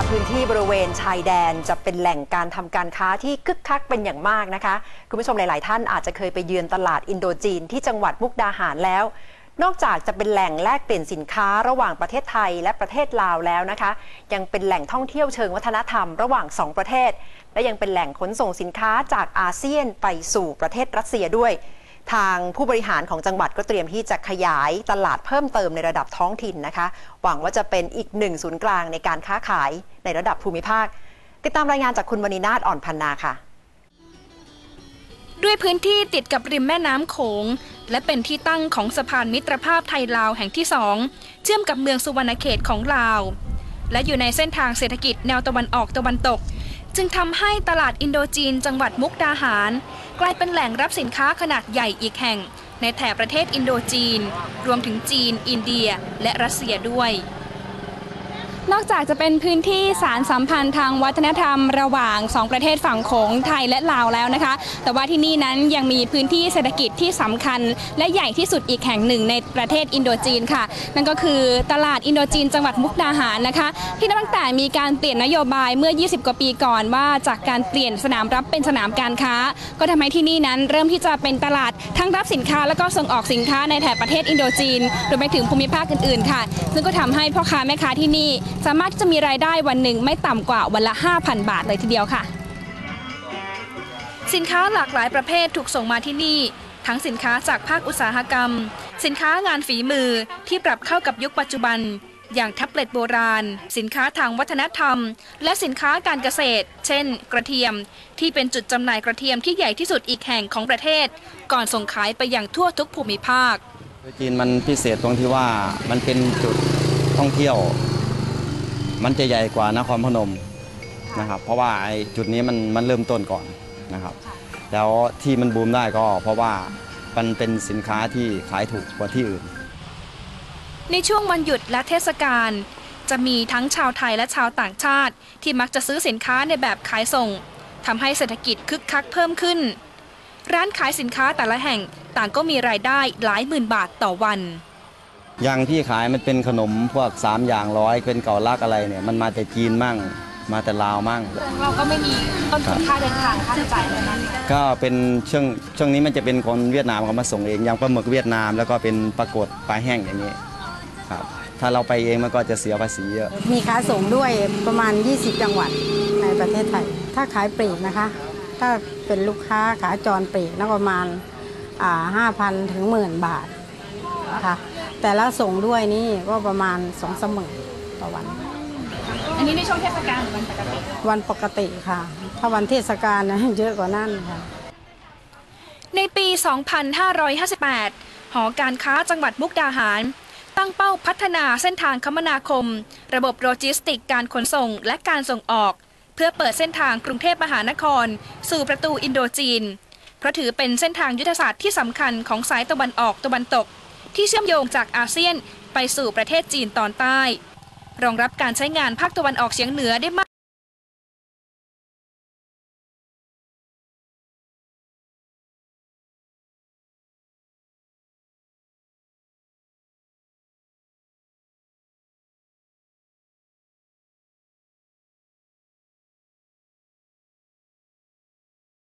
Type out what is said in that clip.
พื้นที่บริเวณชายแดนจะเป็นแหล่งการทำการค้าที่คึกคักเป็นอย่างมากนะคะ คุณผู้ชมหลาย ๆ ท่านอาจจะเคยไปเยือนตลาดอินโดจีนที่จังหวัดมุกดาหารแล้ว นอกจากจะเป็นแหล่งแลกเปลี่ยนสินค้าระหว่างประเทศไทยและประเทศลาวแล้วนะคะ ยังเป็นแหล่งท่องเที่ยวเชิงวัฒนธรรมระหว่าง2ประเทศ และยังเป็นแหล่งขนส่งสินค้าจากอาเซียนไปสู่ประเทศรัสเซียด้วย ทางผู้บริหารของจังหวัดก็เตรียมที่จะขยายตลาดเพิ่มเติมในระดับท้องถิ่นนะคะ หวังว่าจะเป็นอีกหนึ่งศูนย์กลางในการค้าขายในระดับภูมิภาค ติดตามรายงานจากคุณวณีนาฏอ่อนพันนาค่ะ ด้วยพื้นที่ติดกับริมแม่น้ำโขง และเป็นที่ตั้งของสะพานมิตรภาพไทยลาวแห่งที่สองเชื่อมกับเมืองสุวรรณเขตของลาว และอยู่ในเส้นทางเศรษฐกิจแนวตะวันออกตะวันตก จึงทำให้ตลาดอินโดจีนจังหวัดมุกดาหาร กลายเป็นแหล่งรับสินค้าขนาดใหญ่อีกแห่ง ในแถบประเทศอินโดจีน รวมถึงจีน อินเดีย และรัสเซียด้วย นอกจากจะเป็นพื้นที่สารสัมพันธ์ทางวัฒนธรรมระหว่าง 2 ประเทศฝั่งโขงไทยและลาวแล้วนะคะ แต่ว่าที่นี่นั้นยังมีพื้นที่เศรษฐกิจที่สำคัญ และใหญ่ที่สุดอีกแห่งหนึ่งในประเทศอินโดจีนค่ะ นั่นก็คือตลาดอินโดจีนจังหวัดมุกดาหารนะคะ ที่ตั้งแต่มีการเปลี่ยนนโยบายเมื่อ 20 กว่าปีก่อนว่าจากการเปลี่ยนสนามรับเป็นสนามการค้า ก็ทำให้ที่นี่นั้นเริ่มที่จะเป็นตลาดทั้งรับสินค้า แล้วก็ส่งออกสินค้าในแถบประเทศอินโดจีนรวมไปถึงภูมิภาคอื่นๆค่ะ ซึ่งก็ทำให้พ่อค้าแม่ค้าที่นี่สามารถที่จะมีรายได้วันหนึ่งไม่ต่ำกว่าวันละ 5,000 บาทเลยทีเดียวค่ะ สินค้าหลากหลายประเภทถูกส่งมาที่นี่ ทั้งสินค้าจากภาคอุตสาหกรรม สินค้างานฝีมือที่ปรับเข้ากับยุคปัจจุบัน อย่างแท็บเล็ตโบราณ สินค้าทางวัฒนธรรม และสินค้าการเกษตร เช่น กระเทียม ที่เป็นจุดจำหน่ายกระเทียมที่ใหญ่ที่สุดอีกแห่งของประเทศ ก่อนส่งขายไปย่างทั่วทุกภูมิภาคจีนมันพิเศษตรงที่ว่ามันเป็นจุดท่องเที่ยว มันจะใหญ่กว่านครพนมนะครับเพราะว่าไอ้จุดนี้มันมันเริ่มต้นก่อนนะครับ แล้วที่มันบูมได้ก็เพราะว่ามันเป็นสินค้าที่ขายถูกกว่าที่อื่น ในช่วงวันหยุดและเทศกาลจะมีทั้งชาวไทยและชาวต่างชาติ ที่มักจะซื้อสินค้าในแบบขายส่งทำให้เศรษฐกิจคึกคักเพิ่มขึ้น ร้านขายสินค้าแต่ละแห่งต่างก็มีรายได้หลายหมื่นบาทต่อวัน อย่างที่ขายมันเป็นขนมพวก 3 อย่างร้อยเป็นเก่าลักอะไรเนี่ยมันมาแต่จีนมั่ง มาแต่ลาวมั่ง เราก็ไม่มีต้นทุนค่าเดินทางค่าใช้จ่ายเลยนะก็เป็นช่วงช่วงนี้มันจะเป็นคนเวียดนามเขามาส่งเองอย่างปลาหมึกเวียดนามแล้วก็เป็นปลากดปลาแห้งอย่างนี้ครับถ้าเราไปเองมันก็จะเสียภาษีเยอะมีค้าส่งด้วยประมาณ 20 จังหวัดในประเทศไทย ถ้าขายปลีกนะคะ ถ้าเป็นลูกค้าขาจรปลีกนะประมาณห้าพันถึงหมื่นบาทนะคะ แต่ละส่งด้วยนี่ก็ประมาณสองสมนต่อวัน อันนี้ในช่วงเทศกาลหรือวันปกติ วันปกติค่ะ ถ้าวันเทศกาลนะเยอะกว่านั้นค่ะ ในปี 2558 หอการค้าจังหวัดมุกดาหาร ตั้งเป้าพัฒนาเส้นทางคมนาคม ระบบโลจิสติกการขนส่งและการส่งออก เพื่อเปิดเส้นทางกรุงเทพมหานคร สู่ประตูอินโดจีน เพราะถือเป็นเส้นทางยุทธศาสตร์ที่สำคัญของสายตะวันออกตะวันตก ที่เชื่อมโยงจากอาเซียนไปสู่ประเทศจีนตอนใต้ รองรับการใช้งานภาคตะวันออกเฉียงเหนือได้มาก